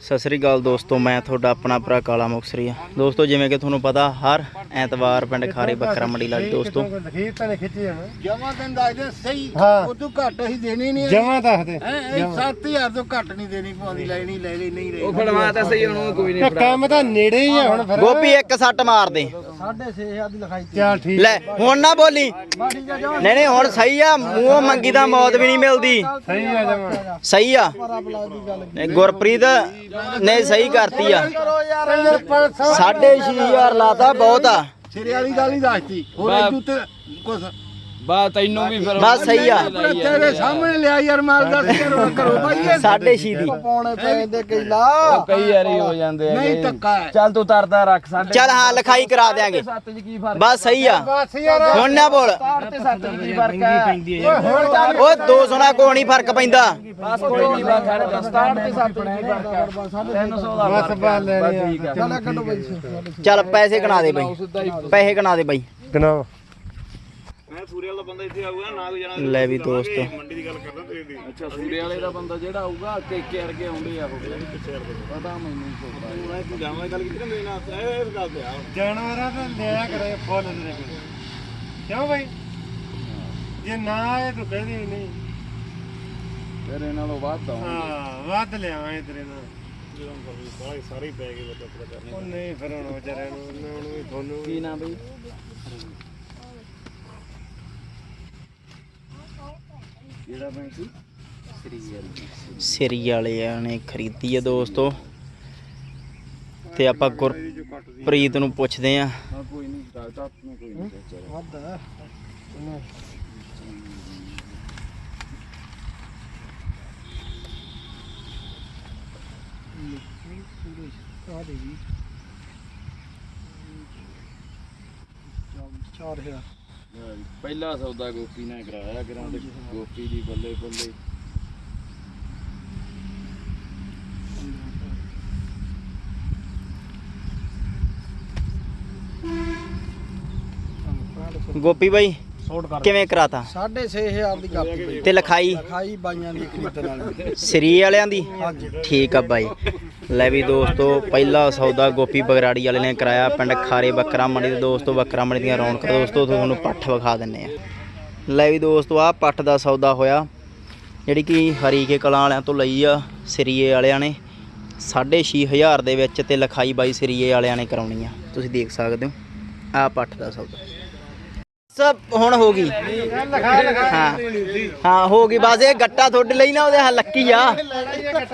ਸਤਿ ਸ੍ਰੀ ਅਕਾਲ ਦੋਸਤੋ ਮੈਂ ਤੁਹਾਡਾ ਆਪਣਾ ਭਰਾ ਕਾਲਾ ਮੁਕਸਰੀਆ ਦੋਸਤੋ ਜਿਵੇਂ ਕਿ ਤੁਹਾਨੂੰ ਪਤਾ ਹਰ ਐਤਵਾਰ ਪਿੰਡ ਖਾਰੇ ਬੱਕਰਾ ਮੰਡੀ ਲਾਈ ਦੋਸਤੋ। ਲਖੀਰ ਤਾਂ ਨੇ ਖਿੱਚੀ ਜਾਣਾ ਜਮਾ ਦਿਨ ਦੱਸ ਦੇ ਸਹੀ ਹਾਂ। ਉਹ ਤੂੰ ਘੱਟ ਅਸੀਂ ਦੇਣੀ ਨਹੀਂ ਜਮਾ ਦੱਸ ਦੇ। ਹੈ 7000 ਤੋਂ ਘੱਟ ਨਹੀਂ ਦੇਣੀ ਪਾਉਂਦੀ ਲੈਣੀ ਲੈ ਲਈ ਨਹੀਂ ਉਹ ਰਹੀ ਫੜਵਾ ਤਾਂ ਸਹੀ ਉਹਨੂੰ ਕੋਈ ਨਹੀਂ ਤੇ ਕੰਮ ਤਾਂ ਨੇੜੇ ਹੀ ਆ ਹੁਣ ਫਿਰ। ਗੋਪੀ ਇੱਕ ਸੱਟ ਮਾਰ ਦੇ। 6500 ਦੀ ਲਿਖਾਈ ਚੱਲ ਠੀਕ ਲੈ ਹੁਣ ਨਾ ਬੋਲੀ। ਨਹੀਂ ਨਹੀਂ ਹੁਣ ਸਹੀ ਆ ਮੂੰਹੋਂ ਮੰਗੀ ਤਾਂ ਮੌਤ ਵੀ ਨਹੀਂ ਮਿਲਦੀ। ਸਹੀ ਆ ਜਮਾ। ਸਹੀ ਆ। ਨਹੀਂ, ਗੁਰਪ੍ਰੀਤ ਨੇ ਸਹੀ ਕਰਤੀ ਆ। ਸਾਢੇ ਛੇ ਹਜ਼ਾਰ ਲਾਤਾ ਬਹੁਤ ਆ। ਸਿਰੇ ਵਾਲੀ ਗੱਲ ਹੀ ਦੱਸਤੀ। ਹੋਰ ਬਾ- ਇਦੂ ਤੇ ਕੁਛ ਬਾ ਤੈਨੂੰ ਵੀ ਫਿਰ ਬਸ ਸਹੀ ਆ। ਤੇਰੇ ਸਾਹਮਣੇ ਲਿਆ ਯਾਰ ਮਾਲ ਦੱਸ ਕਰੋ ਕਰੋ ਭਾਈ ਇਹ। ਸਾਢੇ ਛੇ ਦੀ। ਪਾਉਣੇ ਪੈਂਦੇ ਕਿਲਾ ਉਹ ਕਈ ਵਾਰੀ ਹੋ ਜਾਂਦੇ ਆ ਨਹੀਂ ਧੱਕਾ ਚੱਲ ਤੂੰ ਤਰਦਾ ਰੱਖ ਸਾਡੇ ਚੱਲ ਹਾਂ ਲਿਖਾਈ ਕਰਾ ਫ਼ਰਕ ਬਸ ਸਹੀ ਆ। ਬਸ ਯਾਰ। ਹੁਣ ਨਾ ਬੋਲ। ਤੇ ਸੱਤ ਕੀ ਫ਼ਰਕ ਉਹ 200 ਨਾਲ ਕੋਈ ਨਹੀਂ ਫ਼ਰਕ ਪੈਂਦਾ। ਬਸ ਕੋਈ ਨਹੀਂ ਬਾ ਖੜ ਜਾ ਸਟਾਰਟ ਤੇ ਸੱਤ ਕੀ ਫ਼ਰਕ ਆ 300 ਦਾ ਬਸ ਬਾ ਲੈ ਬਸ ਚੱਲ ਕੱਢੋ ਬਈ। ਚੱਲ ਪੈਸੇ ਗਣਾ ਦੇ ਬਈ। ਪੈਸੇ ਗਣਾ ਦੇ ਬਈ। ਗਨਾਓ ਲੈ ਵੀ ਦੋਸਤੋ। ਅੱਛਾ ਸੂਰੇ ਵਾਲੇ ਦਾ ਬੰਦਾ ਜਿਹੜਾ ਆਊਗਾ ਕੇ ਕੇ ਅਰਗੇ ਆਉਂਦੇ ਆ ਉਹ। ਪਤਾ ਮੈਨੂੰ ਜਾਨਵਰਾਂ ਦਾ ਲਿਆ ਕਰੇ ਫੁੱਲ ਦੇ ਕੋਲ। ਕਿਉਂ ਭਾਈ ਜੇ ਨਾ ਆਏ ਤਾਂ ਕਹਦੇ ਨਹੀਂ। ਫਿਰ ਇਹਨਾਂ ਤੋਂ ਬਾਅਦ ਤਾਂ ਹਾਂ ਵੱਧ ਲਿਆਵਾਂ ਤੇਰੇ ਨਾਲ। ਸਾਰੇ ਪੈ ਗਏ ਉਹ ਨਹੀਂ ਫਿਰ ਹੁਣ ਵਿਚਾਰਿਆਂ ਨੂੰ ਉਹਨਾਂ ਨੂੰ ਵੀ ਤੁਹਾਨੂੰ ਕੀ ਨਾ ਬਈ? ਕਿਹੜਾ ਬੈਂਕ ਸੀ? ਸਿਰੀ ਵਾਲਿਆਂ ਨੇ ਖਰੀਦੀ ਹੈ ਦੋਸਤੋ। ਤੇ ਆਪਾਂ ਗੁਰਪ੍ਰੀਤ ਨੂੰ ਪੁੱਛਦੇ ਆ। ਹਾਂ ਕੋਈ ਪਹਿਲਾ ਸੌਦਾ ਗੋਪੀ ਨੇ ਕਰਾਇਆ ਕਰਾਂ ਤੇ ਗੋਪੀ ਦੀ ਬੱਲੇ ਬੱਲੇ। ਗੋਪੀ ਬਾਈ ਕਿਵੇਂ ਕਰਾਤਾ? 6500 ਦੀ ਕਾਪੀ ਤੇ ਲਿਖਾਈ? ਖਾਈ ਬਾਈਆਂ ਦੀ ਖਰੀਦਣ ਵਾਲੀ। ਸਰੀ ਵਾਲਿਆਂ ਦੀ? ਠੀਕ ਆ ਬਾਈ। ਲੈ ਵੀ ਦੋਸਤੋ, ਪਹਿਲਾ ਸੌਦਾ ਗੋਪੀ ਬਗਰਾੜੀ ਵਾਲੇ ਨੇ ਕਰਾਇਆ, ਪਿੰਡ ਖਾਰੇ ਬੱਕਰਾ ਮੰਡੀ ਦੇ ਦੋਸਤੋ ਬੱਕਰਾ ਮੰਡੀ ਦੀਆਂ ਰੌਣਕਾਂ। ਦੋਸਤੋ, ਤੁਹਾਨੂੰ ਪੱਠ ਵਿਖਾ ਦਿੰਨੇ ਆ। ਲੈ ਵੀ ਦੋਸਤੋ ਆ ਪੱਠ ਦਾ ਸੌਦਾ ਹੋਇਆ। ਜਿਹੜੀ ਕਿ ਹਰੀਕੇ ਕਲਾਂ ਵਾਲਿਆਂ ਤੋਂ ਲਈ ਆ, ਸਰੀਏ ਵਾਲਿਆਂ ਨੇ। 6500 ਦੇ ਵਿੱਚ ਤੇ ਲਿਖਾਈ ਬਾਈ ਸਰੀਏ ਵਾਲਿਆਂ ਨੇ ਕਰਾਉਣੀ ਆ। ਤੁਸੀਂ ਦੇਖ ਸਕਦੇ ਹੋ ਆ ਪੱਠ ਦਾ ਸੌਦਾ। ਸਭ ਹੁਣ ਹੋ ਗਈ। ਹਾਂ ਹਾਂ ਹੋ ਗਈ। ਬਸ ਇਹ ਗੱਟਾ ਤੁਹਾਡੇ ਲਈ ਨਾ ਉਹਦੇ ਹਾਂ ਲੱਕੀ ਆ।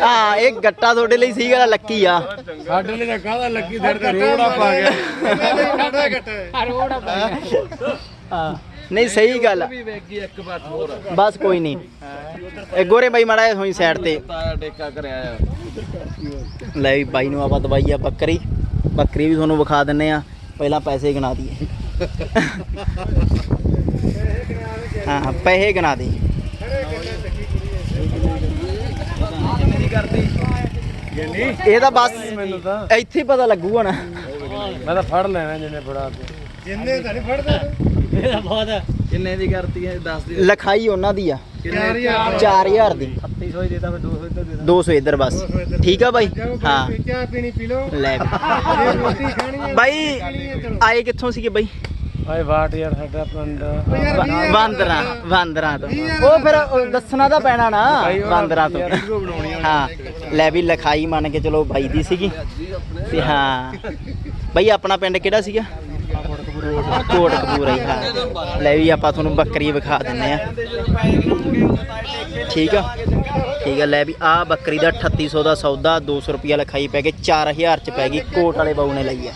ਹਾਂ ਇਹ ਗੱਟਾ ਤੁਹਾਡੇ ਲਈ ਸੀ ਗੱਲ ਲੱਕੀ ਆ। ਸਾਡੇ ਲਈ ਤਾਂ ਕਾਹਦਾ ਲੱਗੀ ਦਰ ਤੇ ਰੋੜਾ ਪਾ ਗਿਆ। ਸਾਡਾ ਹਾਂ ਨਹੀਂ ਸਹੀ ਗੱਲ ਆ। ਵੀ ਵੇਗੀ ਇੱਕ ਬਾਤ ਹੋਰ। ਆ। ਬਸ ਕੋਈ ਨਹੀਂ। ਇਹ ਗੋਰੇ ਬਾਈ ਮਾੜਾ ਹੋਈ ਸਾਈਡ ਤੇ। ਤਾਇਆ ਟੇਕਾ ਕਰਿਆ ਆ। ਲੈ ਬਾਈ ਨੂੰ ਆਪਾਂ ਦਵਾਈ ਆ ਬੱਕਰੀ। ਬੱਕਰੀ ਵੀ ਤੁਹਾਨੂੰ ਵਿਖਾ ਦਿੰਨੇ ਆ। ਪਹਿਲਾਂ ਪੈਸੇ ਗਿਣਾ ਦਈਏ। ਹਾਂ ਪੈਸੇ ਗਿਣਾ ਦੇ। ਇਹ ਤਾਂ ਬਸ ਮੈਨੂੰ ਤਾਂ ਇੱਥੇ ਹੀ ਪਤਾ ਲੱਗੂਗਾ ਨਾ। ਮੈਂ ਤਾਂ ਫੜ ਲੈਣਾ ਜਿੰਨੇ ਫੜਾ ਤੇ। ਜਿੰਨੇ ਤਾਂ ਨਹੀਂ ਫੜਦਾ। ਕਿੰਨੇ ਦੀ ਕਰਤੀ ਹੈ ਦੱਸ ਦੇ ਲਿਖਾਈ ਉਹਨਾਂ ਦੀ ਆ। 4000 4000 ਦੀ। 3800 ਹੀ ਦੇਤਾ ਫਿਰ 200 ਇੱਧਰ ਦੇ 200 ਇੱਧਰ ਬਸ। ਠੀਕ ਆ ਬਾਈ? ਹਾਂ। ਚਾਹ ਪੀਣੀ ਪੀ ਲਓ। ਲੈ ਵੀ। ਜੇ ਰੋਟੀ ਖਾਣੀ ਹੈ ਬਾਈ ਆਏ ਕਿੱਥੋਂ ਸੀਗੇ ਬਾਈ? ਓਏ ਬਾਟ ਯਾਰ ਸਾਡਾ ਪਿੰਡ। ਬਾਂਦਰਾਂ ਬਾਂਦਰਾਂ ਤੋਂ। ਉਹ ਫਿਰ ਦੱਸਣਾ ਤਾਂ ਪੈਣਾ ਨਾ ਬਾਂਦਰਾਂ ਤੋਂ। ਹਾਂ ਲੈ ਵੀ ਲਿਖਾਈ ਮੰਨ ਕੇ ਚਲੋ ਬਾਈ ਦੀ ਸੀਗੀ। ਤੇ ਹਾਂ। ਬਾਈ ਆਪਣਾ ਪਿੰਡ ਕਿਹੜਾ ਸੀਗਾ? ਕੋਟਕਪੂਰਾ ਹੀ ਹਾਂ ਲੈ ਵੀ ਆਪਾਂ ਤੁਹਾਨੂੰ ਬੱਕਰੀ ਵਿਖਾ ਦਿੰਨੇ ਆ ਠੀਕ ਆ? ਠੀਕ ਆ, ਲੈ ਵੀ ਆ ਬੱਕਰੀ ਦਾ 3800 ਦਾ ਸੌਦਾ 200 ਰੁਪਿਆ ਲਿਖਾਈ ਪੈ ਕੇ 4000 ਚ ਪੈ ਗਈ, ਕੋਟ ਵਾਲੇ ਬਾਊ ਨੇ ਲਈ ਆ।